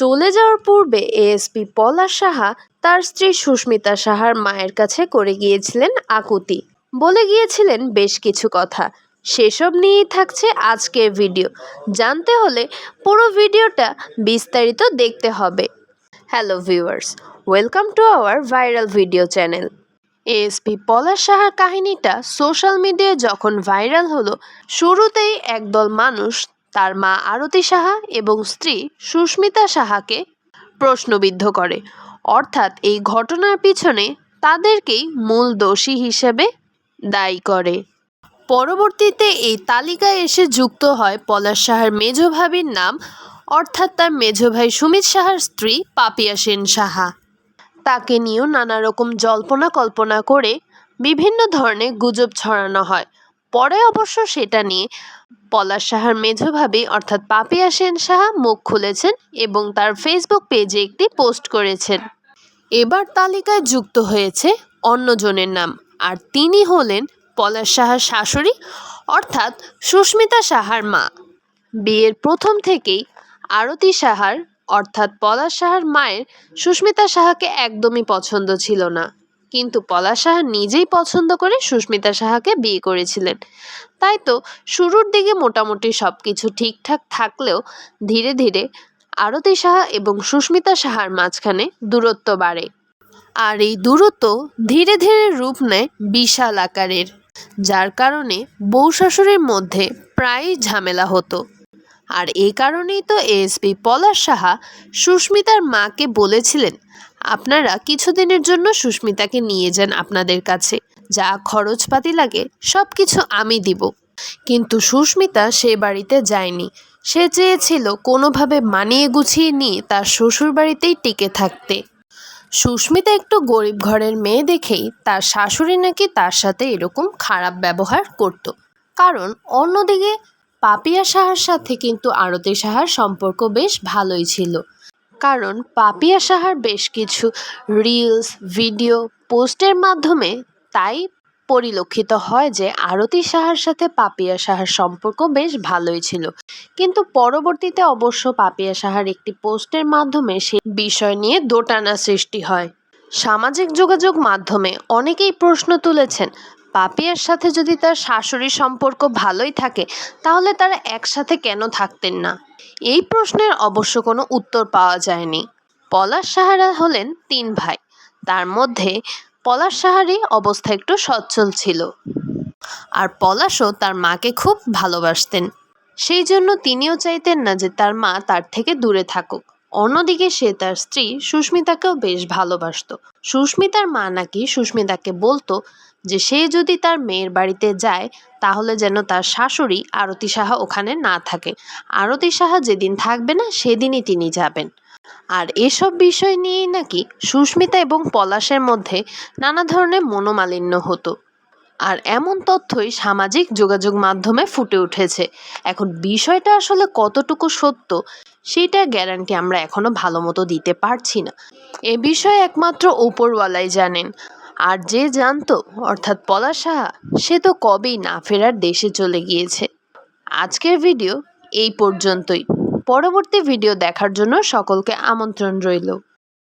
চলে যাওয়ার পূর্বে এএসপি পলাশ সাহা তার স্ত্রী সুস্মিতা সাহার মায়ের কাছে করে গিয়েছিলেন আকুতি। বলে গিয়েছিলেন বেশ কিছু কথা। সেসব নিয়েই থাকছে আজকের ভিডিও। জানতে হলে পুরো ভিডিওটা বিস্তারিত দেখতে হবে। Hello viewers welcome to our viral video channel ASP Palash সাহার কাহিনীটা সোশ্যাল মিডিয়ায় যখন ভাইরাল হলো, শুরুতেই একদল মানুষ তার মা আরতি সাহা এবং স্ত্রী সুস্মিতা সাহাকে প্রশ্নবিদ্ধ করে। অর্থাৎ এই ঘটনার পিছনে তাদেরকেই মূল দোষী হিসেবে দায়ী করে। পরবর্তীতে এই তালিকায় এসে যুক্ত হয় পলাশ সাহার মেজ ভাবির নাম, অর্থাৎ তার মেজ ভাই সুমিত সাহার স্ত্রী পাপিয়া সেন সাহা। তাকে নিয়েও নানা রকম জল্পনা কল্পনা করে বিভিন্ন ধরনের গুজব ছড়ানো হয়। পরে অবশ্য সেটা নিয়ে পলাশ সাহার মেজ ভাবি, অর্থাৎ পাপিয়া সেন সাহা, মুখ খুলেছেন এবং তার ফেসবুক পেজে একটি পোস্ট করেছেন। এবার তালিকায় যুক্ত হয়েছে অন্যজনের নাম, আর তিনি হলেন পলাশ সাহার শাশুড়ি, অর্থাৎ সুস্মিতা সাহার মা। বিয়ের প্রথম থেকেই আরতি সাহার, অর্থাৎ পলাশ সাহার মায়ের সুস্মিতা সাহাকে একদমই পছন্দ ছিল না। কিন্তু পলাশ সাহা নিজেই পছন্দ করে সুস্মিতা সাহাকে বিয়ে করেছিলেন। তাই তো শুরুর দিকে মোটামুটি সব কিছু ঠিকঠাক থাকলেও ধীরে ধীরে আরতি সাহা এবং সুস্মিতা সাহার মাঝখানে দূরত্ব বাড়ে। আর এই দূরত্ব ধীরে ধীরে রূপ নেয় বিশাল আকারের, যার কারণে বউ শাশুড়ির মধ্যে প্রায়ই ঝামেলা হতো। আর এই কারণেই তো এএসপি পলাশ সাহা সুস্মিতার মাকে বলেছিলেন আপনারা কিছুদিনের জন্য সুস্মিতাকে নিয়ে যান আপনাদের কাছে। যা খরচপাতি লাগে সব কিছু আমি দিব। কিন্তু সুস্মিতা সে বাড়িতে যায়নি। সে চেয়েছিল কোনোভাবে মানিয়ে গুছিয়ে নিয়ে তার শ্বশুর বাড়িতেই টিকে থাকতে। সুস্মিতা একটু গরিব ঘরের মেয়ে দেখেই তার শাশুড়ি নাকি তার সাথে এরকম খারাপ ব্যবহার করত। কারণ অন্যদিকে পাপিয়া সাহার সাথে কিন্তু আরতি সাহার সম্পর্ক বেশ ভালোই ছিল। কারণ পাপিয়া সাহার বেশ কিছু রিলস ভিডিও পোস্টের মাধ্যমে তাই পরিলক্ষিত হয় যে আরতি সাহার সাথে পাপিয়া সাহার সম্পর্ক বেশ ভালোই ছিল। কিন্তু পরবর্তীতে অবশ্য পাপিয়া সাহার একটি পোস্টের মাধ্যমে সে বিষয় নিয়ে দোটানা সৃষ্টি হয়। সামাজিক যোগাযোগ মাধ্যমে অনেকেই প্রশ্ন তুলেছেন, পাপিয়ার সাথে যদি তার শাশুড়ির সম্পর্ক ভালোই থাকে, তাহলে তারা একসাথে কেন থাকতেন না? এই প্রশ্নের অবশ্য কোনো উত্তর পাওয়া যায়নি। পলাশ সাহারা হলেন তিন ভাই। তার মধ্যে পলাশ সাহারই অবস্থা একটু সচ্ছল ছিল। আর পলাশও তার মাকে খুব ভালোবাসতেন। সেই জন্য তিনিও চাইতেন না যে তার মা তার থেকে দূরে থাকুক। অন্যদিকে সে তার স্ত্রী সুস্মিতাকেও বেশ ভালোবাসত। সুস্মিতার মা নাকি সুস্মিতাকে বলতো যে, সে যদি তার মেয়ের বাড়িতে যায়, তাহলে যেন তার শাশুড়ি আরতি সাহা ওখানে না থাকে। আরতি সাহা যেদিন থাকবে না, সেদিনই তিনি যাবেন। আর এসব বিষয় নিয়েই নাকি সুস্মিতা এবং পলাশের মধ্যে নানা ধরনের মনোমালিন্য হতো। আর এমন তথ্যই সামাজিক যোগাযোগ মাধ্যমে ফুটে উঠেছে। এখন বিষয়টা আসলে কতটুকু সত্য, সেইটার গ্যারান্টি আমরা এখনও ভালো মতো দিতে পারছি না। এ বিষয়ে একমাত্র ওপরওয়ালাই জানেন। আর যে জানতো, অর্থাৎ পলাশ সাহা, সে তো কবেই না ফেরার দেশে চলে গিয়েছে। আজকের ভিডিও এই পর্যন্তই। পরবর্তী ভিডিও দেখার জন্য সকলকে আমন্ত্রণ রইল।